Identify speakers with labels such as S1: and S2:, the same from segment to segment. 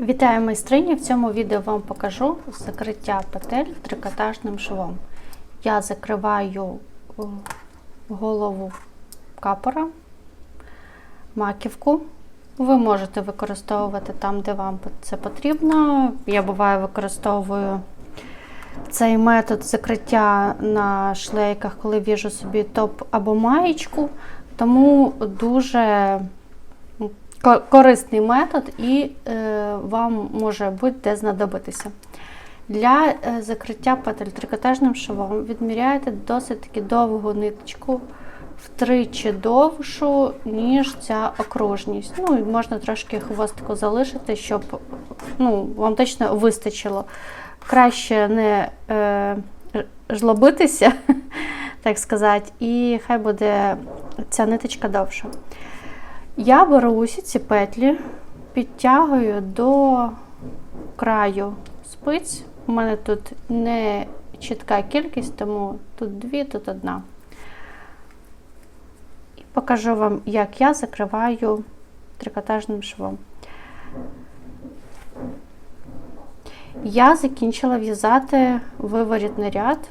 S1: Вітаю майстрині! В цьому відео вам покажу закриття петель трикотажним швом. Я закриваю е, голову капора, маківку. Ви можете використовувати там, де вам це потрібно. Я буває використовую цей метод закриття на шлейках, коли в'яжу собі топ або маєчку, тому дуже корисний метод і е, вам може будь-де знадобитися. Для е, закриття петель трикотажним швом відміряєте досить таки довгу ниточку, втричі довшу, ніж ця окружність. Ну і можна трошки хвостику залишити, щоб ну, вам точно вистачило. Краще не е, жлобитися, так сказати, і хай буде ця ниточка довша. Я беру усі ці петлі, підтягую до краю спиць. У мене тут не чітка кількість, тому тут дві, тут одна. І покажу вам, як я закриваю трикотажним швом. Я закінчила в'язати виворітний ряд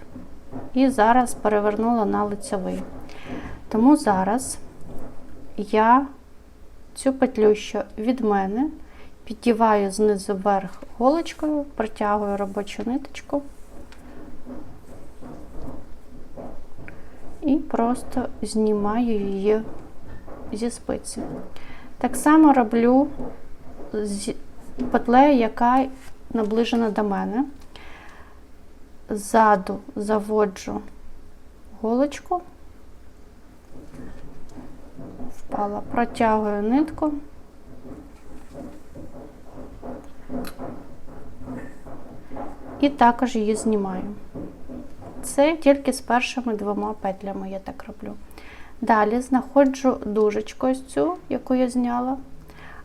S1: і зараз перевернула на лицьовий. Тому зараз я цю петлю, що від мене, піддіваю знизу вверх голочкою, протягую робочу ниточку і просто знімаю її зі спиці. Так само роблю з петлею, яка наближена до мене. Ззаду заводжу голочку впала, протягую нитку. І також її знімаю. Це тільки з першими двома петлями я так роблю. Далі знаходжу дужечку ось цю, яку я зняла.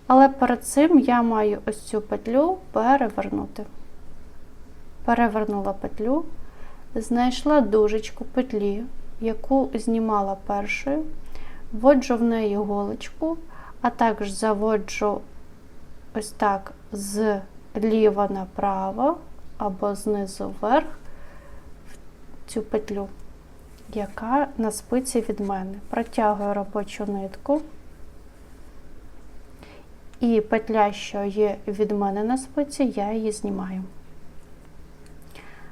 S1: Але перед цим я маю ось цю петлю перевернути. Перевернула петлю, знайшла дужечку петлі, яку знімала першою, вводжу в неї голочку, а також заводжу ось так з ліва направо або знизу вверх в цю петлю, яка на спиці від мене. Протягую робочу нитку. І петля, що є від мене на спиці, я її знімаю.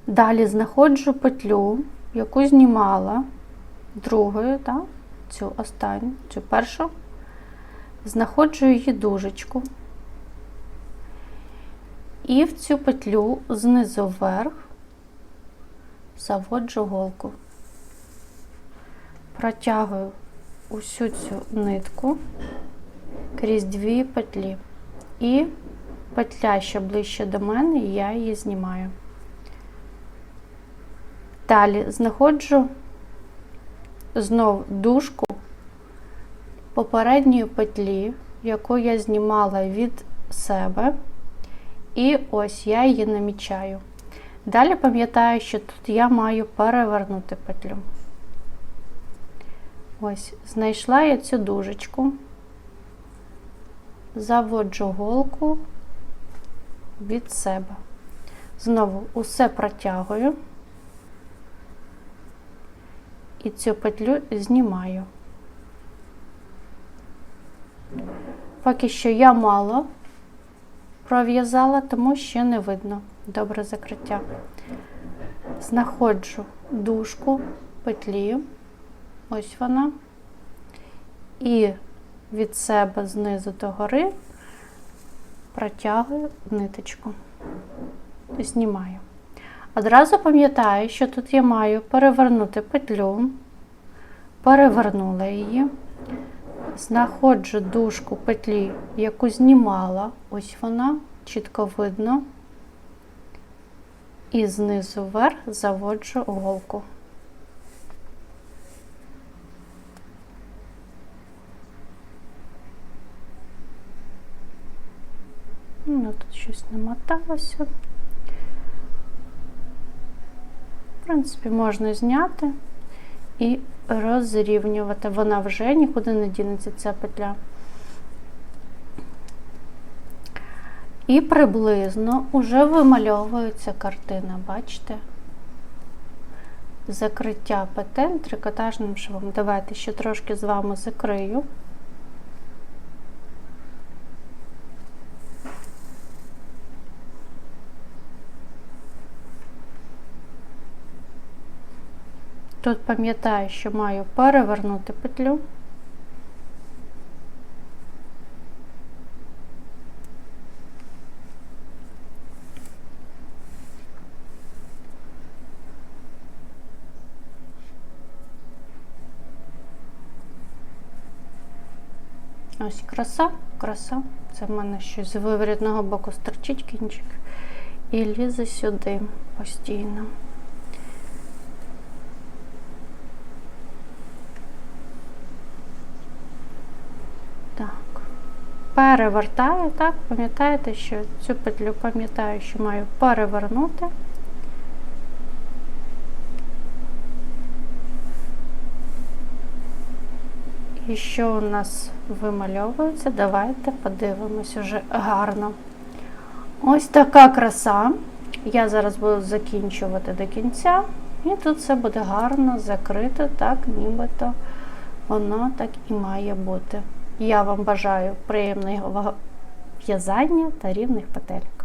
S1: Далі знаходжу петлю, яку знімала другою, так? Цю останню, цю першу, знаходжу її дужечку. І в цю петлю знизу вверх заводжу голку. Протягую усю цю нитку крізь дві петлі. І петля, що ближче до мене, я її знімаю. Далі знаходжу знов дужку попередньої петлі, яку я знімала від себе, і ось я її намічаю. Далі пам'ятаю, що тут я маю перевернути петлю. Ось, знайшла я цю дужечку, заводжу голку від себе. Знову усе протягую і цю петлю знімаю. Поки що я мало пров'язала, тому ще не видно добре закриття. Знаходжу дужку петлі, ось вона, і від себе знизу до гори протягую ниточку, знімаю. Одразу пам'ятаю, що тут я маю перевернути петлю, перевернула її, знаходжу дужку петлі, яку знімала, ось вона, чітко видно, і знизу вверх заводжу голку. Ну, тут щось намоталося. В принципі, можна зняти і розрівнювати. Вона вже нікуди не дінеться ця петля. І приблизно уже вимальовується картина, бачите? Закриття петель трикотажним швом. Давайте ще трошки з вами закрию. Тут пам'ятаю, що маю перевернути петлю. Ось краса, краса. Це в мене щось з виворітного боку стерчить кінчик і лізе сюди постійно. Так. Перевертаю, так, пам'ятаєте, що цю петлю пам'ятаю, що маю перевернути. І що у нас вимальовується? Давайте подивимось уже гарно. Ось така краса. Я зараз буду закінчувати до кінця. І тут все буде гарно закрито, так, нібито воно так і має бути. Я вам бажаю приємного в'язання та рівних петельок.